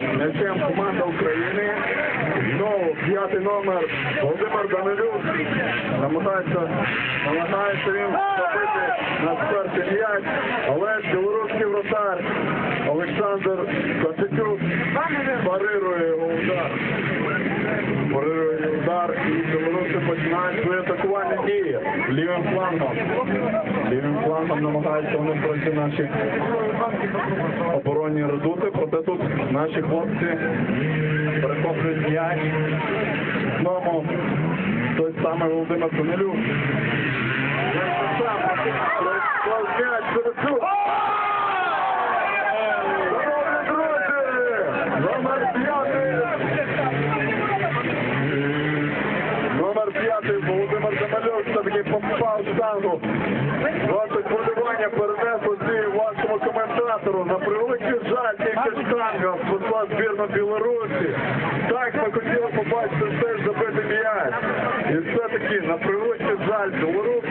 М'ячем команда України. Знову п'ятий номер Володимир Данилюк. Намагається, намагається він забити на перший м'яч, але білоруський вратар Олександр Коситюк парирує його удар. Парирує удар і починають свої атакувальні дії лівим флангом. Лівим флангом намагаються вони пройти наші оборонні редути, проте тут наші хлопці перехоплюють м'яч. Знову той самий Володимир Данилюк. Сам м'яч, Сидорчук. 9-й Володимир Замальов все-таки попав в. Ваше хвилювання перенеслося вашому коментатору. На превеликий жаль, тільки штанга спасла збірну Білорусі. Так ми хотіли побачити теж забити м'яч. І все-таки на превеликий жаль Білорусі.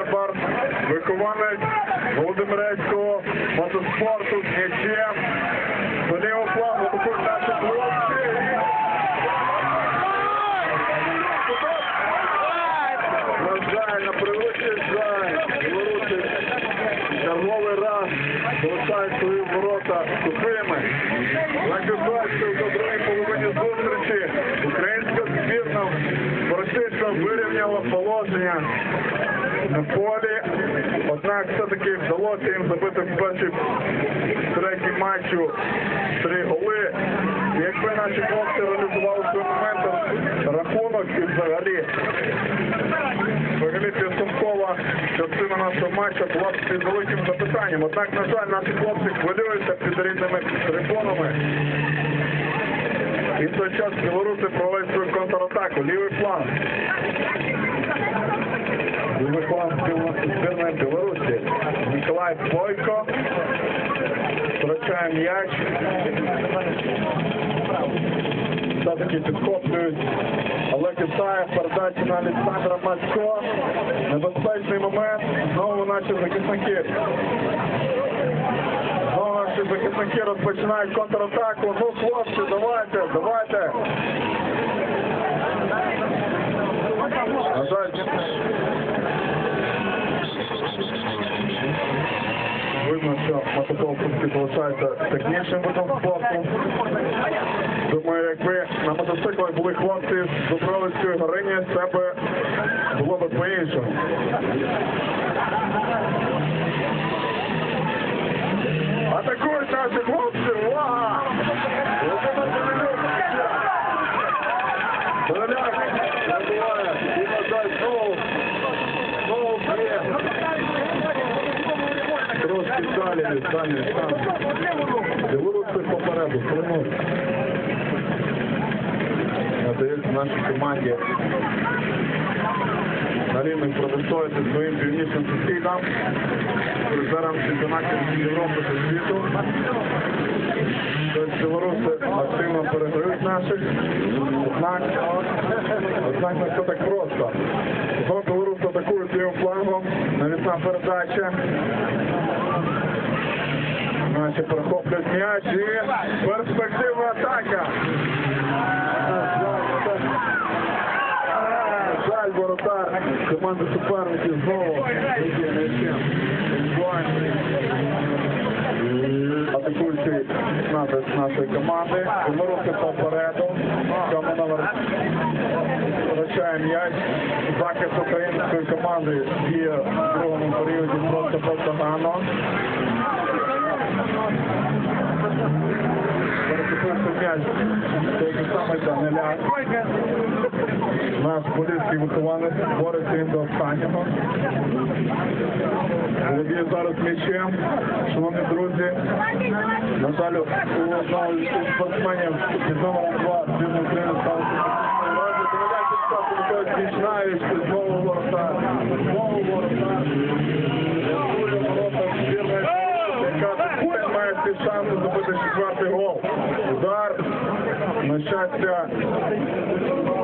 Леонід вихованець Володимирецького мотоспорту з м'ячем. Також наші хлопці. На жаль, на превеликий раз залишають свої ворота сухими. Все-таки вдалося їм забити в першій третій матчу три голи. Якби наші хлопці реалізували свій момент, рахунок і взагалі Взагалі підсумкова частина нашого матчу була під великим запитанням. Однак, на жаль, наші хлопці хвилюються під рідними трибунами. І в той час білоруси проводять свою контратаку. Лівий фланг. Лівий збірної Білорусі. Ніколай Бойко. Втрачає м'яч. Все-таки підхоплюють Олег Ісаєв, передача на Олександра Мацько. Небезпечний момент. Знову наші захисники. Знову наші захисники розпочинають контратаку. Ну, хлопці, давайте, давайте. На жаль, видно, що все-таки залишається технічним видом спорту. Думаю, якби на мотоциклах були хлопці з Дубровицької горині, це б було б по-іншому. Атакують наші хлопці! Далі, там. Попереду, Криму. Надається нашій команді на рівень протистояти своїм північним сусідам, призерам чемпіонатів Європи та світу. Тобто білоруси активно переграють наших, однак, однак не все так просто. Знову білоруси атакують лівим флангом, навісна передача. Наші перехоплюють м'яч і перспективна атака. Жаль, воротар команди суперників знову. Атакуючий напис нашої команди. Білоруси попереду. Цьому втрачає м'яч. Захист української команди діє в другому періоді просто самий Даниляк. Наш поліцький вихованець бореться він до останнього. Володіє зараз м'ячем. Шановні друзі, на у одного із спортсменів під номером 2 збірної України сталося. Домовляйте, що четвертий гол. Удар. На щастя,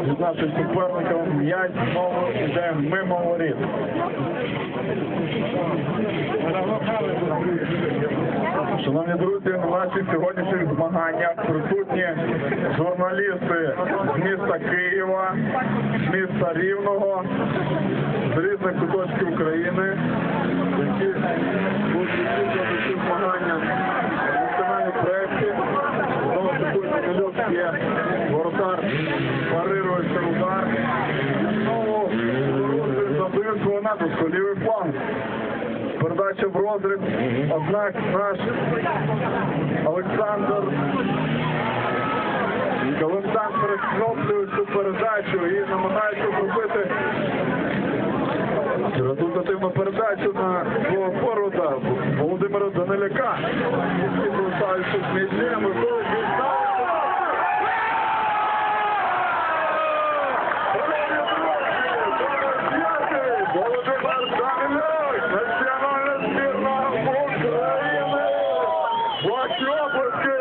від наших суперників м'яч знову йде мимо воріт. Шановні друзі, на наших сьогоднішніх змаганнях присутні журналісти з міста Києва, з міста Рівного, з різних куточків України, які будуть змагання в національній проєкті. Знову такий Мельок є воротар, парируючи удар. І знову розріз свого лівий фланг. Передача в розрив. Однак наш Олександр Календан перехоплює цю передачу і намагається зробити результативну передачу на свого форварда Володимира Даниляка. Всі повертаються з. і знову відзначається. Володимир Даниляк, національна збірна України. Ваші обласки.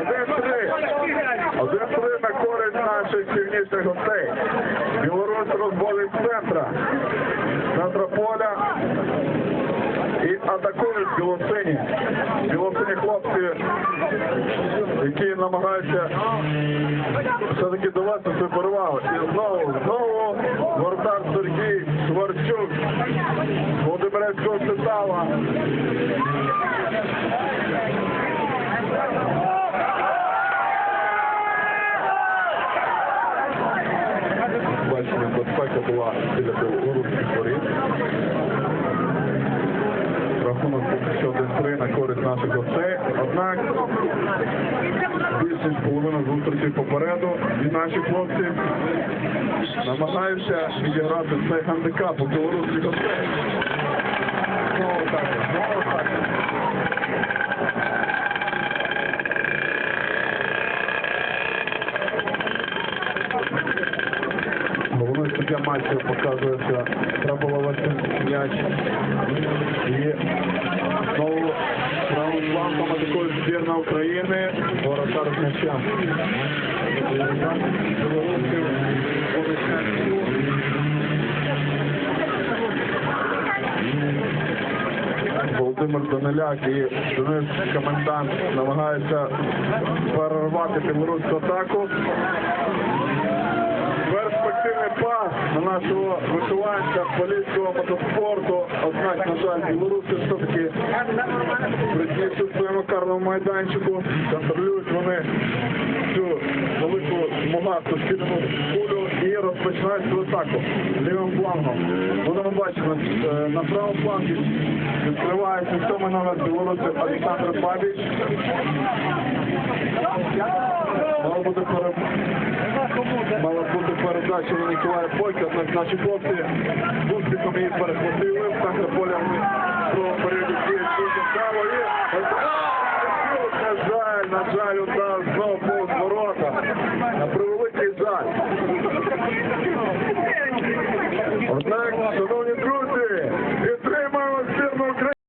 Один-три. Один-три на користь наших північних гостей. Білорусь розводить з центра. Центра поля. І атакують білосині. Білосині хлопці, які намагаються все-таки довести свою перевагу. І знову, знову воротар Сергій Шварчук. Володимирецького Цитала. Бачення безпека була біля білоруських воріт. Рахунок поки що 1-3 на користь наших гостей. Однак більше половина зустрічі попереду. І наші хлопці намагаються відіграти цей гандикап у білоруських гостей. Знову матчу показує, треба ловити м'яч. І флангом атакує збірна України. Воротар м'ячу. Володимир Даниляк і Денис Комендант намагаються перервати білоруську атаку. Перспективний пас на нашого вихованця поліського мотоспорту. Однак, на жаль, білоруси все-таки присісти в своєму карному майданчику. Контролюють вони цю велику смугасту шкільну кулю і розпочинають свою атаку лівим флангом. Будемо бачити, е, на правому флангі відкривається сьомий номер білоруси Олександр Бабіч. Мало буде пере... Мала бути передача на Ніколая Бойка, однак наші хлопці з успіхом її перехватили. В центр поля